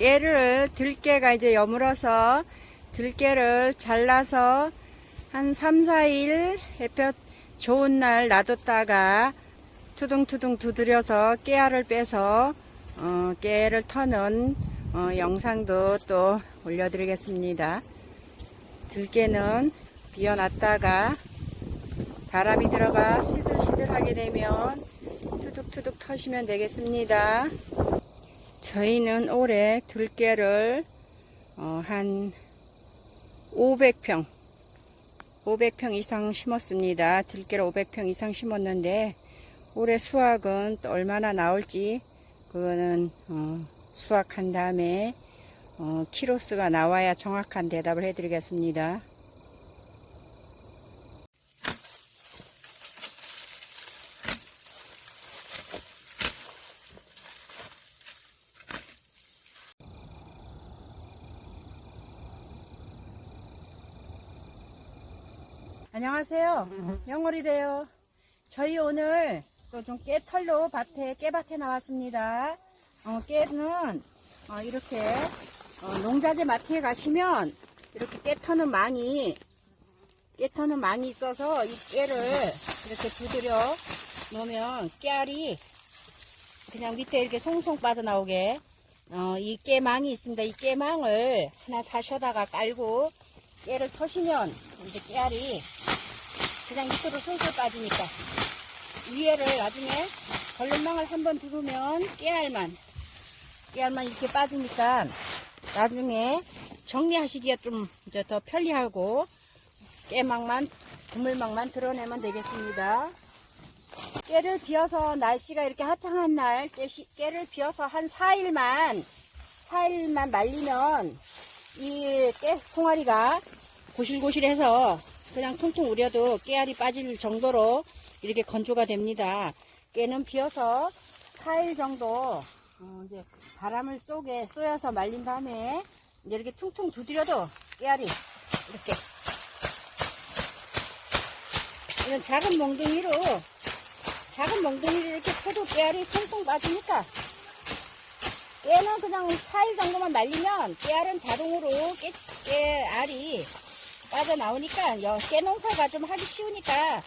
깨를 들깨가 이제 여물어서 들깨를 잘라서 한 3, 4일 햇볕 좋은 날 놔뒀다가 투둥투둥 두드려서 깨알을 빼서 어, 깨를 터는 어, 영상도 또 올려드리겠습니다. 들깨는 비워놨다가 바람이 들어가 시들시들하게 되면 투둑투둑 터시면 되겠습니다. 저희는 올해 들깨를 어, 한 500평 500평 이상 심었습니다. 들깨를 500평 이상 심었는데 올해 수확은 또 얼마나 나올지 그거는 어, 수확한 다음에 어, 키로수가 나와야 정확한 대답을 해드리겠습니다. 안녕하세요. 영월이래요. 저희 오늘 또 좀 깨털로 밭에 깨밭에 나왔습니다. 어, 깨는 어, 이렇게 어, 농자재 마트에 가시면 이렇게 깨터는 망이 깨터는 망이 있어서 이 깨를 이렇게 두드려 놓으면 깨알이 그냥 밑에 이렇게 송송 빠져나오게 어, 이 깨망이 있습니다. 이 깨망을 하나 사셔다가 깔고 깨를 서시면 이제 깨알이 그냥 밑으로 술술 빠지니까 위에를 나중에 걸림망을 한번 두르면 깨알만 깨알만 이렇게 빠지니까 나중에 정리하시기에 좀 이제 더 편리하고 깨망만 그물망만 드러내면 되겠습니다. 깨를 비워서 날씨가 이렇게 화창한 날 깨시- 깨를 비워서 한 4일만 4일만 말리면 이 깨 송아리가 고실고실해서 그냥 퉁퉁 우려도 깨알이 빠질 정도로 이렇게 건조가 됩니다. 깨는 비어서 4일 정도 어, 이제 바람을 쏘게 쏘여서 말린 다음에 이제 이렇게 퉁퉁 두드려도 깨알이 이렇게 이런 작은 멍둥이로 작은 멍둥이를 이렇게 펴도 깨알이 퉁퉁 빠지니까 깨는 그냥 4일 정도만 말리면 깨알은 자동으로 깨, 깨알이 빠져나오니까 여, 깨농사가 좀 하기 쉬우니까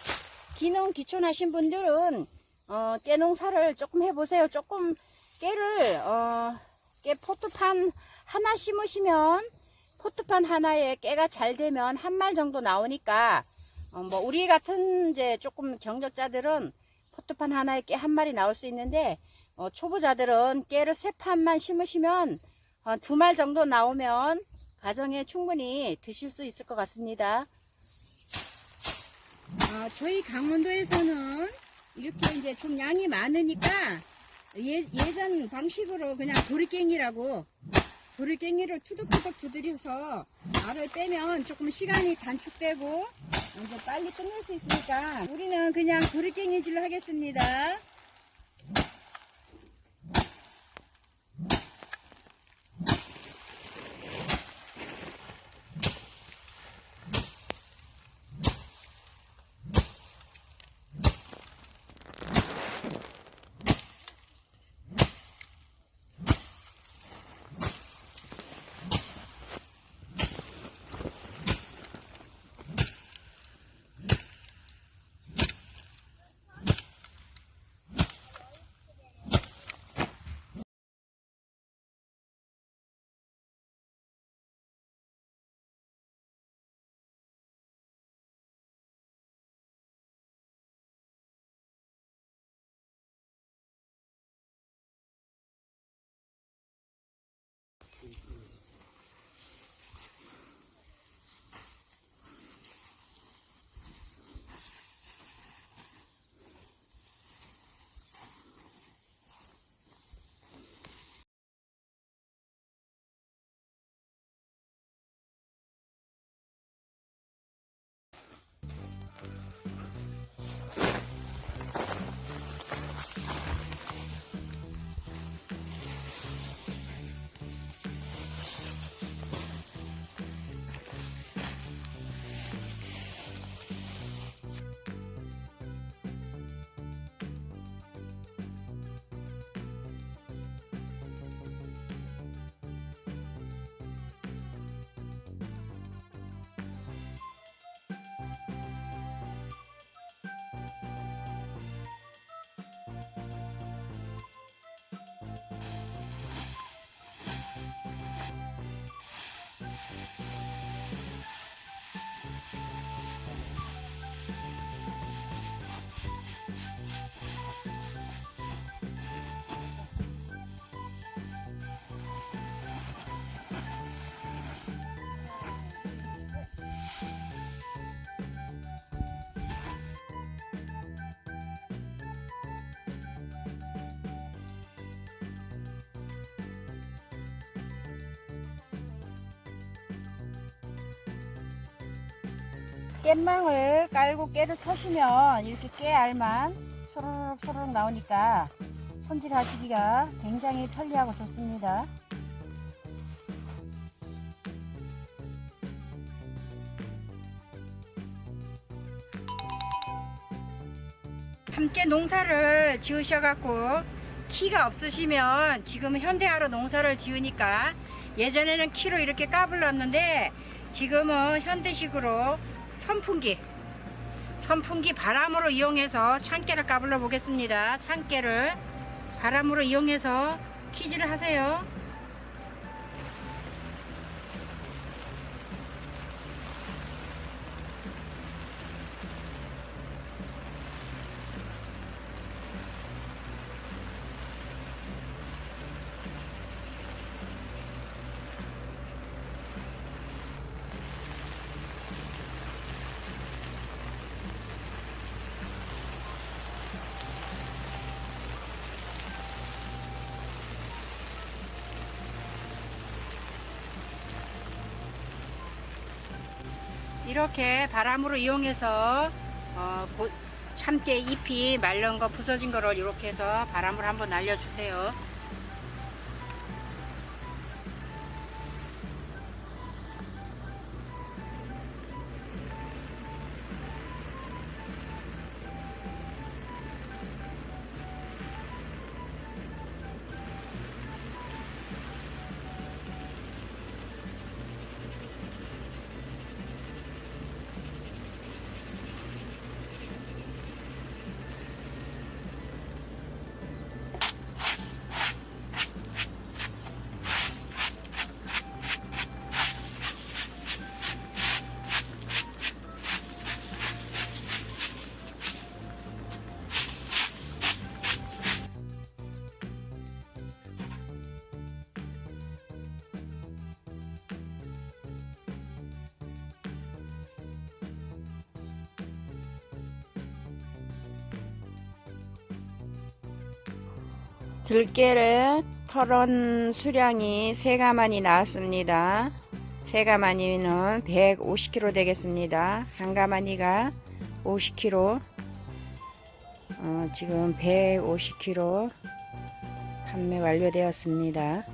기농 기촌하신 분들은 어, 깨농사를 조금 해보세요. 조금 깨를 어, 깨 포트판 하나 심으시면 포트판 하나에 깨가 잘 되면 한 말 정도 나오니까 어, 뭐 우리 같은 이제 조금 경력자들은 포트판 하나에 깨 한 마리 나올 수 있는데 어, 초보자들은 깨를 세 판만 심으시면 어, 두말 정도 나오면 가정에 충분히 드실 수 있을 것 같습니다. 어, 저희 강원도에서는 이렇게 이제 좀 양이 많으니까 예, 예전 방식으로 그냥 도리깽이라고 도리깽이를 투둑투둑 두드려서 알을 빼면 조금 시간이 단축되고 이제 빨리 끝낼 수 있으니까 우리는 그냥 도리깽이질로 하겠습니다. 깻망을 깔고 깨를 터시면 이렇게 깨 알만 소로록 소로록 나오니까 손질 하시기가 굉장히 편리하고 좋습니다. 함께 농사를 지으셔갖고 키가 없으시면 지금 현대화로 농사를 지으니까 예전에는 키로 이렇게 까불렀는데 지금은 현대식으로 선풍기. 선풍기 바람으로 이용해서 창깨를 까불러 보겠습니다. 창깨를 바람으로 이용해서 키질을 하세요 이렇게 바람으로 이용해서 어, 고- 참깨 잎이 말른 거 부서진 거를 이렇게 해서 바람으로 한번 날려주세요. 들깨를 털은 수량이 세 가마니 나왔습니다. 세 가마니는 150kg 되겠습니다. 한 가마니가 50kg. 어, 지금 150kg 판매 완료되었습니다.